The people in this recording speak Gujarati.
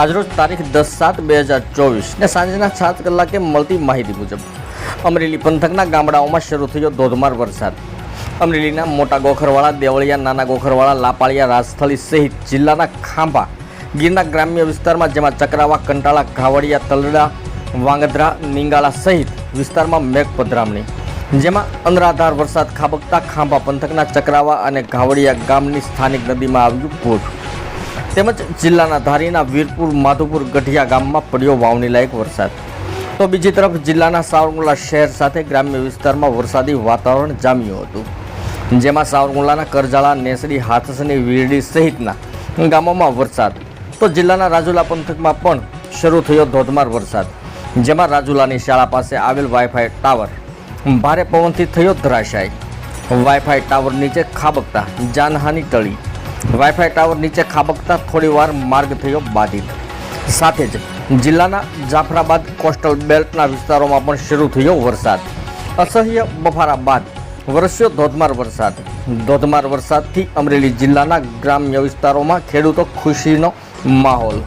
આજરોજ તારીખ દસ સાત બે હજાર ચોવીસ ને સાંજના સાત કલાકે મળતી માહિતી મુજબ અમરેલી પંથકના ગામડાઓમાં શરૂ થયો ધોધમાર વરસાદ. અમરેલીના મોટા ગોખરવાળા, દેવળિયા, નાના ગોખરવાળા, લાપાળિયા રાજસ્થળી સહિત જિલ્લાના ખાંભા, ગીરના ગ્રામ્ય વિસ્તારમાં જેમાં ચક્રાવા, કંટાળા, ઘાવડિયા, તલડા, વાંગધ્રા, નિંગાળા સહિત વિસ્તારમાં મેઘ પધરામણી જેમાં અનરાધાર વરસાદ ખાબકતા ખાંભા પંથકના ચક્રાવા અને ઘાવડિયા ગામની સ્થાનિક નદીમાં આવ્યું પૂર તેમજ જિલ્લાના ધારીના વીરપુર, માધુપુર, ગઢિયા ગામમાં પડ્યો વાવણી લાયક વરસાદ. તો બીજી તરફ જિલ્લાના સાવરકુંડલા શહેર સાથે ગ્રામ્ય વિસ્તારમાં વરસાદી વાતાવરણ જામ્યું હતું. જેમાં સાવરકુંડલાના કરજાળા, નેસડી, હાથસની, વીરડી સહિતના ગામોમાં વરસાદ. તો જિલ્લાના રાજુલા પંથકમાં પણ શરૂ થયો ધોધમાર વરસાદ, જેમાં રાજુલાની શાળા પાસે આવેલ વાઈફાઈ ટાવર ભારે પવનથી થયો ધરાશાય. વાઈફાઈ ટાવર નીચે ખાબકતા જાનહાની ટળી. વાઈફાઈ ટાવર નીચે ખાબકતા થોડીવાર માર્ગ થયો બાધિત. સાથે જ જિલ્લાના જાફરાબાદ કોસ્ટલ બેલ્ટના વિસ્તારોમાં પણ શરૂ થયો વરસાદ. અસહ્ય બફારા બાદ વરસ્યો ધોધમાર વરસાદ. ધોધમાર વરસાદથી અમરેલી જિલ્લાના ગ્રામ્ય વિસ્તારોમાં ખેડૂતો ખુશીનો માહોલ.